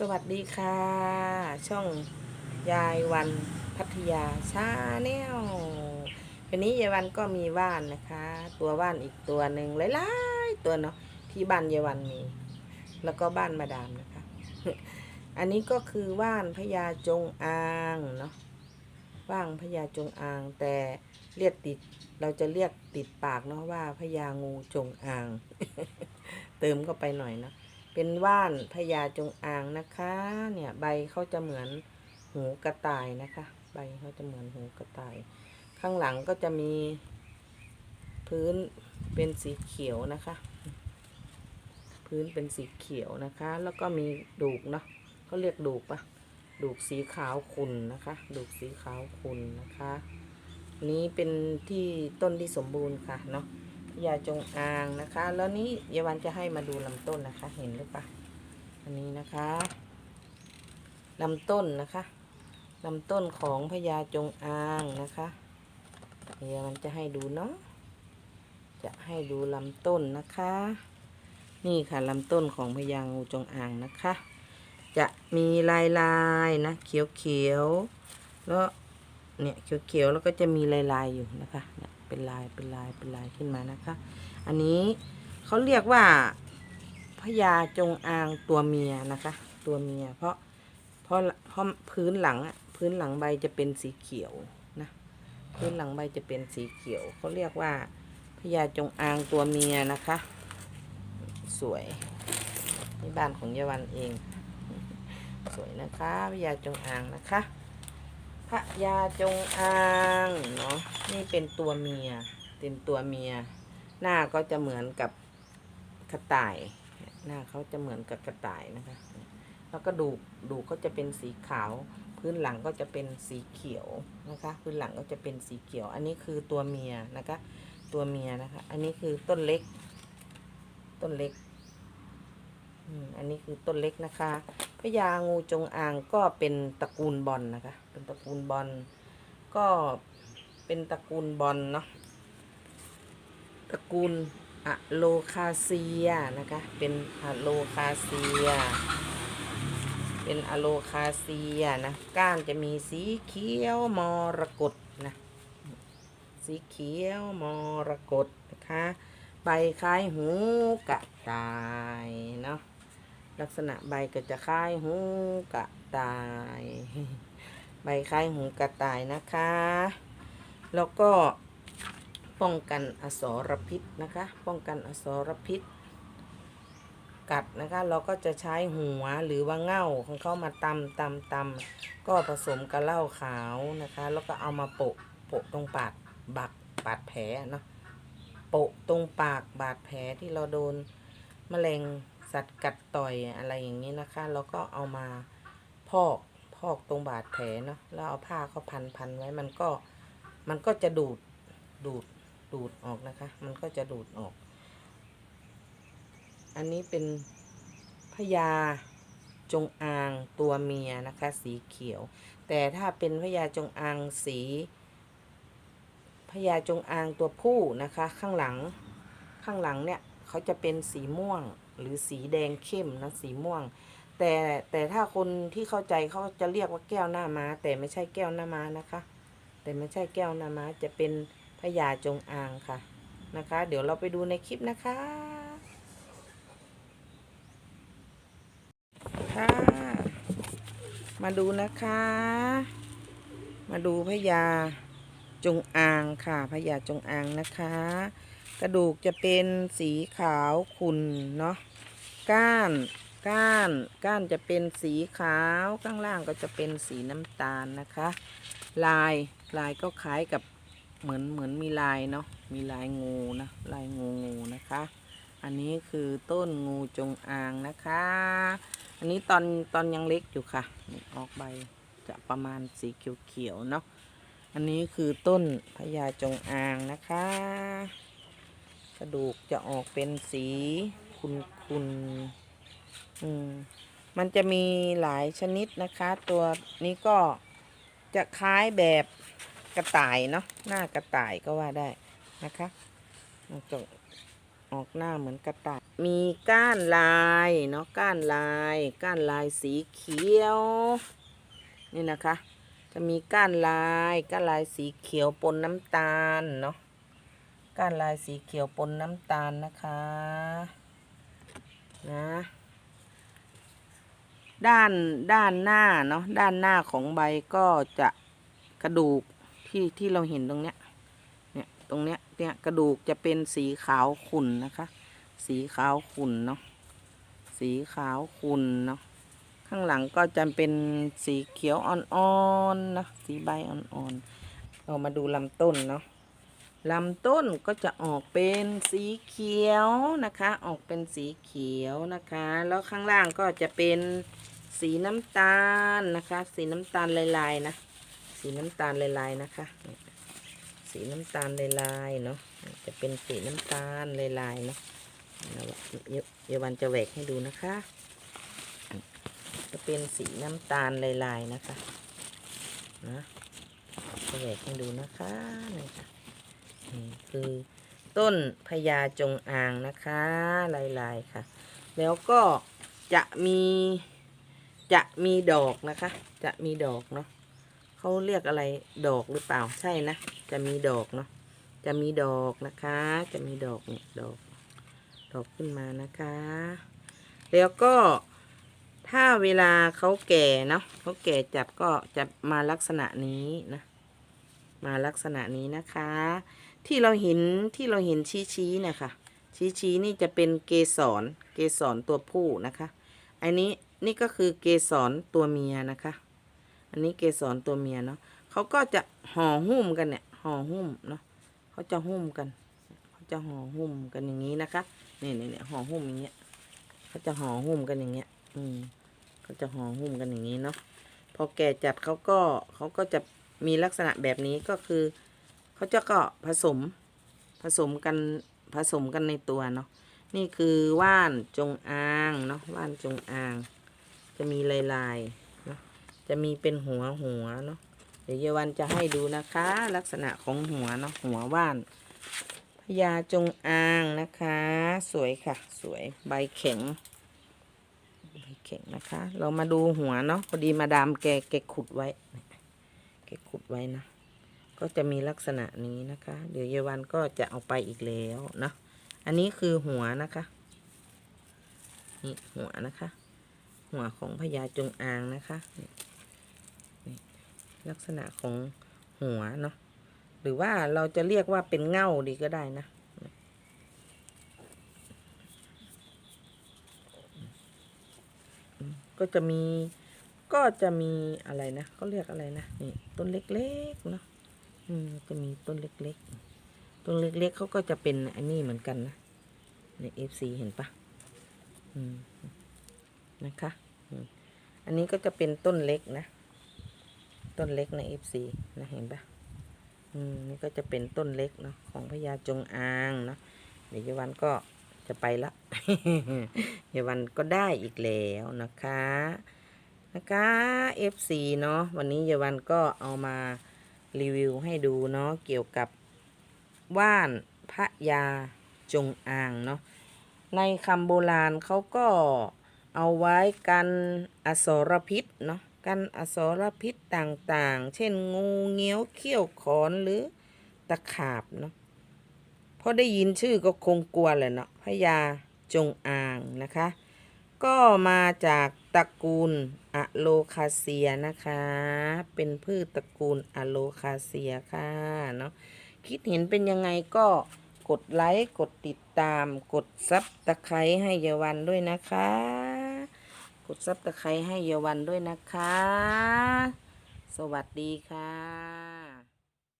สวัสดีค่ะ ช่องยายวันพัทยาชาแนลวันนี้ยายวันก็มีว่านนะคะ ตัวว่านอีกตัวหนึ่งหลายๆตัวเนาะที่บ้านยายวันมี แล้วก็บ้านมาดามนะคะ อันนี้ก็คือว่านพญาจงอางเนาะว่างพญาจงอาง แต่เรียกติดเราจะเรียกติดปากเนาะว่าพญางูจงอาง เติมเข้าไปหน่อยเนาะ เป็นว่านพญาจงอางนะคะ เนี่ยใบเขาจะเหมือนหูกระต่ายนะคะ ใบเขาจะเหมือนหูกระต่าย ข้างหลังก็จะมีพื้นเป็นสีเขียวนะคะ พื้นเป็นสีเขียวนะคะ แล้วก็มีดูกเนาะเขาเรียกดูกปะดูกสีขาวขุ่นนะคะ ดูกสีขาวขุ่นนะคะนนี้เป็นที่ต้นที่สมบูรณ์ค่ะเนาะ พญาจงอางนะคะ แล้วนี้เยาวันจะให้มาดูลำต้นนะคะ เห็นหรือเปล่าอันนี้นะคะลำต้นนะคะลำต้นของพญาจงอางนะคะเยาวันจะให้ดูเนาะจะให้ดูลำต้นนะคะ นี่ค่ะลำต้นของพญางูจงอางนะคะ จะมีลายลายนะเขียวเขียวแล้วเนี่ยเขียวเขียวแล้วก็จะมีลายลายอยู่นะคะ เป็นลายเป็นลายเป็นลายขึ้นมานะคะ อันนี้เขาเรียกว่าพญาจงอางตัวเมียนะคะ ตัวเมีย เพราะเพราะเพราะพื้นหลังพื้นหลังใบจะเป็นสีเขียวนะพื้นหลังใบจะเป็นสีเขียวเขาเรียกว่าพญาจงอางตัวเมียนะคะ สวยนี่บ้านของยายวันเอง สวยนะคะพญาจงอางนะคะ ระยาจงอางเนาะนี่เป็นตัวเมียเป็นตัวเมีย หน้าก็จะเหมือนกับกระต่าย หน้าเขาจะเหมือนกับกระต่ายนะคะ แล้วก็ดูดูก็จะเป็นสีขาว พื้นหลังก็จะเป็นสีเขียวนะคะ พื้นหลังก็จะเป็นสีเขียว อันนี้คือตัวเมียนะคะ ตัวเมียนะคะ อันนี้คือต้นเล็ก ต้นเล็กอันนี้คือต้นเล็กนะคะ พญางูจงอางก็เป็นตระกูลบอลนะคะ เป็นตระกูลบอลก็เป็นตระกูลบอลเนาะตระกูลอะโลคาเซียนะคะ เป็นอะโลคาเซีย เป็นอะโลคาเซียนะ ก้านจะมีสีเขียวมรกตนะ สีเขียวมรกตนะคะ ใบคล้ายหูกระต่ายเนาะ ลักษณะใบก็จะคล้ายหูกระต่าย ใบคล้ายหูกระต่ายนะคะ แล้วก็ป้องกันอสรพิษนะคะ ป้องกันอสรพิษ กัดนะคะ เราก็จะใช้หัวหรือว่าเง่าของเขามาตำตำตำก็ผสมกับเหล้าขาวนะคะ แล้วก็เอามาโปะโปะตรงปากบักบาดแผลเนาะโปะตรงปากบาดแผลที่เราโดนแมลง สัตว์กัดต่อยอะไรอย่างนี้นะคะ แล้วก็เอามาพอกพอกตรงบาดแผลเนาะแล้วเอาผ้าเขาพันพันไว้มันก็มันก็จะดูดดูดดูดออกนะคะ มันก็จะดูดออก อันนี้เป็นพญาจงอางตัวเมียนะคะ สีเขียว แต่ถ้าเป็นพญาจงอางสีพญาจงอางตัวผู้นะคะ ข้างหลังข้างหลังเนี่ยเขาจะเป็นสีม่วง หรือสีแดงเข้มนะสีม่วง แต่แต่ถ้าคนที่เข้าใจเขาจะเรียกว่าแก้วหน้าม้า แต่ไม่ใช่แก้วหน้าม้านะคะ แต่ไม่ใช่แก้วหน้าม้าจะเป็นพญาจงอางค่ะนะคะ เดี๋ยวเราไปดูในคลิปนะคะค่ะมาดูนะคะ มาดูพญาจงอางค่ะพญาจงอางนะคะ ระดูกจะเป็นสีขาวขุ่นเนาะก้าน ก้าน ก้านจะเป็นสีขาวข้างล่างก็จะเป็นสีน้ำตาลนะคะ ลายลายก็คล้ายกับเหมือนเหมือนมีลายเนาะมีลายงูนะลายงูงูนะคะ อันนี้คือต้นงูจงอางนะคะ อันนี้ตอนตอนยังเล็กอยู่ค่ะออกใบจะประมาณสีเขียวๆเนาะอันนี้คือต้นพญาจงอางนะคะ ระดูกจะออกเป็นสีคุนๆอืมมันจะมีหลายชนิดนะคะ ตัวนี้ก็จะคล้ายแบบกระต่ายเนาะหน้ากระต่ายก็ว่าได้นะคะจะออกหน้าเหมือนกระต่าย มีก้านลายเนาะก้านลาย ก้านลายสีเขียว นี่นะคะ จะมีก้านลาย ก้านลายสีเขียวปนน้ำตาลเนาะ ก้านลายสีเขียวปนน้ำตาลนะคะ นะ ด้านด้านหน้าเนาะด้านหน้าของใบก็จะกระดูกที่ที่เราเห็นตรงเนี้ย เนี่ยตรงเนี้ยเนี่ยกระดูกจะเป็นสีขาวขุ่นนะคะ สีขาวขุ่นเนาะสีขาวขุ่นเนาะข้างหลังก็จะเป็นสีเขียวอ่อนๆนะสีใบอ่อนๆเรามาดูลำต้นเนาะ ลำต้นก็จะออกเป็นสีเขียวนะคะ ออกเป็นสีเขียวนะคะ แล้วข้างล่างก็จะเป็นสีน้ำตาลนะคะ สีน้ำตาลลายๆนะ สีน้ำตาลลายๆนะคะ สีน้ำตาลลายๆเนาะ จะเป็นสีน้ำตาลลายๆเนาะเยเยาวันจะแหวกให้ดูนะคะ จะเป็นสีน้ำตาลลายๆนะคะ นะจะแหวกให้ดูนะคะนี่ค่ะ นี่คือต้นพญาจงอางนะคะลายๆค่ะ แล้วก็จะมีจะมีดอกนะคะ จะมีดอกเนาะเขาเรียกอะไรดอกหรือเปล่าใช่นะ จะมีดอกเนาะจะมีดอกนะคะ จะมีดอกเนี่ยดอกดอกขึ้นมานะคะ แล้วก็ถ้าเวลาเขาแก่เนาะเขาแก่จัดก็จะมาลักษณะนี้นะ มาลักษณะนี้นะคะ ที่เราเห็นที่เราเห็นชี้ชี้ๆนี่ค่ะชี้ชี้ๆนี่จะเป็นเกสรเกสรตัวผู้นะคะ อันนี้นี่ก็คือเกสรตัวเมียนะคะ อันนี้เกสรตัวเมียเนาะเขาก็จะห่อหุ้มกันเนี่ยห่อหุ้มเนาะเขาจะหุ้มกันเขาจะห่อหุ้มกันอย่างนี้นะคะเนี่ยเนี่ยเนี่ยห่อหุ้มอย่างเงี้ยเขาจะห่อหุ้มกันอย่างเงี้ย อืมเขาจะห่อหุ้มกันอย่างนี้เนาะพอแก่จัดเขาก็เขาก็จะมีลักษณะแบบนี้ก็คือ เขาจะก็ผสมผสมกันผสมกันในตัวเนาะนี่คือว่านจงอางเนาะว่านจงอาง จะมีลายลายๆเนาะจะมีเป็นหัวหัวเนาะเดี๋ยวเยาวันจะให้ดูนะคะ ลักษณะของหัวเนาะหัวว่านพญาจงอางนะคะ สวยค่ะ สวยใบแข็งใบแข็งนะคะ เรามาดูหัวเนาะพอดีมาดามแกแกขุดไว้แกขุดไว้นะ ก็จะมีลักษณะนี้นะคะ เดี๋ยวเยาวันก็จะเอาไปอีกแล้วเนาะอันนี้คือหัวนะคะ นี่หัวนะคะ หัวของพญาจงอางนะคะนี่นี่ลักษณะของหัวเนาะหรือว่าเราจะเรียกว่าเป็นเง่าดีก็ได้นะก็จะมีก็จะมีอะไรนะเขาเรียกอะไรนะนี่ต้นเล็กๆเนาะ อืมจะมีต้นเล็กๆ ต้นเล็กๆเขาก็จะเป็นอันนี้เหมือนกันนะในเอฟซีเห็นปะอืมนะคะอันนี้ก็จะเป็นต้นเล็กนะ ต้นเล็กในเอฟซีนะเห็นปะอืมนี่ก็จะเป็นต้นเล็กเนาะของพญาจงอางเนาะเดี๋ยวยวันก็จะไปละเยาวันก็ได้อีกแล้วนะคะ นะคะ FC เนาะวันนี้เยาวันก็เอามา รีวิวให้ดูเนาะเกี่ยวกับว่านพระยาจงอางเนาะในคำโบราณเขาก็เอาไว้กันอสรพิษเนาะกันอสรพิษต่างๆ เช่นงูเงี้ยวเขี้ยวขอนหรือตะขาบเนาะพอได้ยินชื่อก็คงกลัวแหละเนาะพญาจงอางนะคะ ก็มาจาก ตระกูลอะโลคาเซียนะคะ เป็นพืชตระกูลอะโลคาเซียค่ะเนาะคิดเห็นเป็นยังไงก็กดไลค์กดติดตาม กดซับตะไคร้ให้เยาวันด้วยนะคะ กดซับตะไคร้ให้เยาวันด้วยนะคะ สวัสดีค่ะ